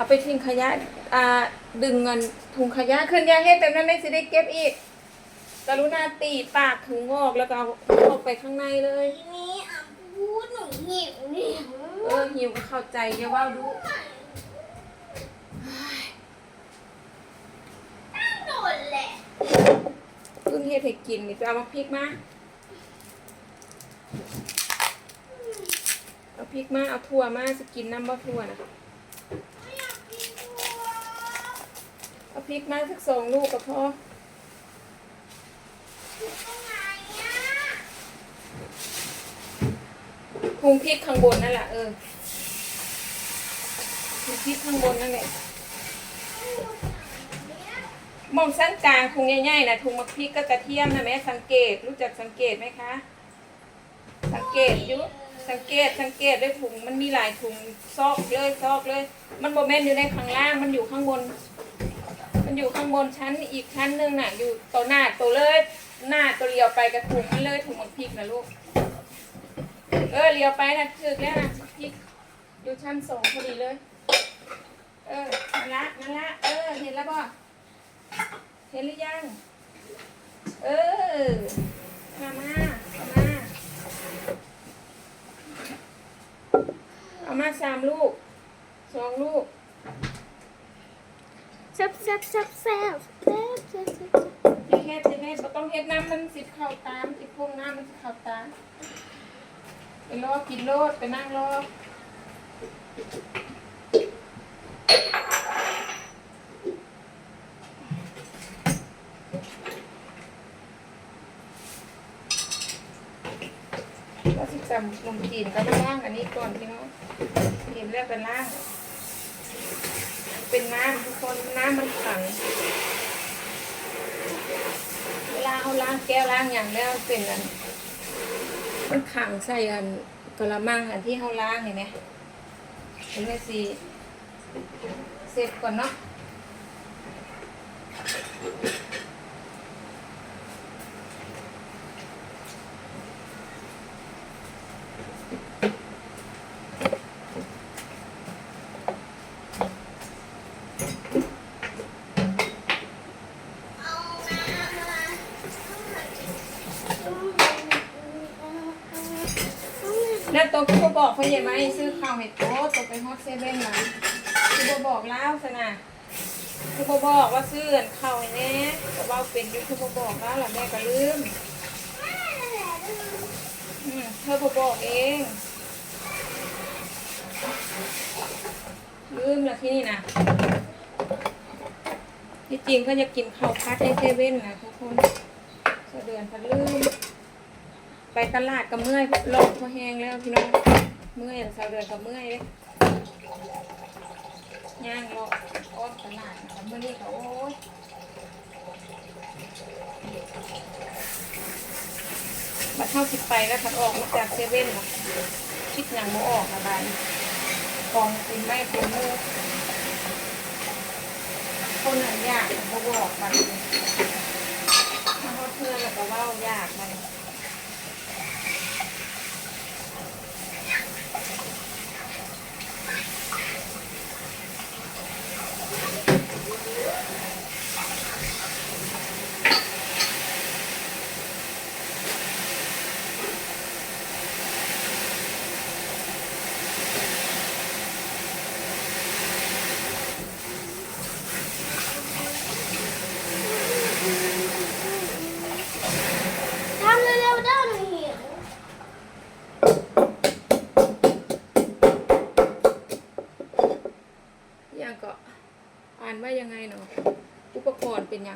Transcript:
เอาไปทิ้งขยะอ่าดึงเงินถุงขยะขึ้นอยาเฮ็ดแบบนั้นได้สิได้เก็บอีกกรุณาตีปากถุงออกแล้วก็เอาออกไปข้างในเลยทีนี้อะพูดหนูหิวหิวเออหิวก็เข้าใจอย่าเว่าดูโดนแหละเพิ่งเฮ็ดให้กินนี่ไปเอามาพริกมาเอาพริกมาเอาถั่วมาจะกินน้ำบ่ถั่วนะ ไม่อยากกินตัว เอา พริกมาสักสองลูกก็พออยู่ตรงไหนะพุงพริกข้างบนนั่นแหละเออพุงพริกข้างบนนั่นแหละอยู่ไหนเนี่ยมองสั้นกลางพุงใหญ่ๆนะถุงมะพริกกับกระเทียมนะแม่สังเกตรู้จักสังเกตไหมคะ สังเกตอยุสังเกตสังเกตด้วยถุงมันมีหลายถุงซอกเลยซอกเลย มันโมเมนอยู่ในข้างล่างมันอยู่ข้างบน มันอยู่ข้างบนชั้นอีกชั้นหนึ่งน่ะ อยู่ตัวหน้าตัวเลย หน้าตัวเลียวไปกับถุงมันเลยถุงมะพริกนะลูก เออเลียวไปนะถึกแล้วนะพริกอยู่ชั้นสองพอดีเลย เออนั่นละนั่นละ เออ เห็นแล้วป่เห็นหรือยัง เออ มามามาเอามาสามลูกสองลูก ซ่บแซ่บแซ่บแซ่บแซ่บแซ่บแซ่บจะเฮ็ดจะเฮ็ดบ่ต้องเฮ็ดน้ำมันสิเข้าตามสิพุ่งน้ำมันสิเข้าตามไปรอกินโลดไปนั่งรอก็สิจำนมจีนก็มาล่างอันนี้ก่อนพี่น้องเห็นแล้วเป็นล่าง เป็นน้ำทุกคนน้ำมันขัง เวลาเขาล้างแก้วล้างอย่างแล้วเป็นอันมันขังใส่อันกระมังอันที่เขาล้างเห็นไหมเห็นไหมสิเสร็จก่อนเนาะ แล้วตัวผู้บอกเขาอย่ามาให้ซื้อข้าวเห็ดโต๊ะตัวไปฮอตเซเว่นมาคือบ่บอกแล้วสนะคือบ่บอกว่าซื้อข้าวให้แน่แต่ว่าเป็นอยุคือบ่บอกแล้วล่ะแม่ก็ลืมอืมเธอบ่บอกเองลืมแล้วที่นี่นะที่จริงเขาจะกินข้าวพัดในเซเว่นนะทุกคนสะเดือนพันลืม ไปตลาดก็เมื่อยลมพอแห้งแล้วพี่น้อง เมื่อยแล้วสาวเดือนก็เมื่อยเลยย่างเลาะอ้อมตลาดนะคะเมื่อนี้ก็โอ้ยมาเข้าสิไปแล้วพัดออกมาจากเซเว่นนะคิดอย่างโมออกนะบายกองกินไม่เป็นมือคนหนอยากเขาบอกมันถ้าเขาเพื่อนแล้วก็เว่ายากมัน ทำเร็วๆเด้อหนูหิว ยั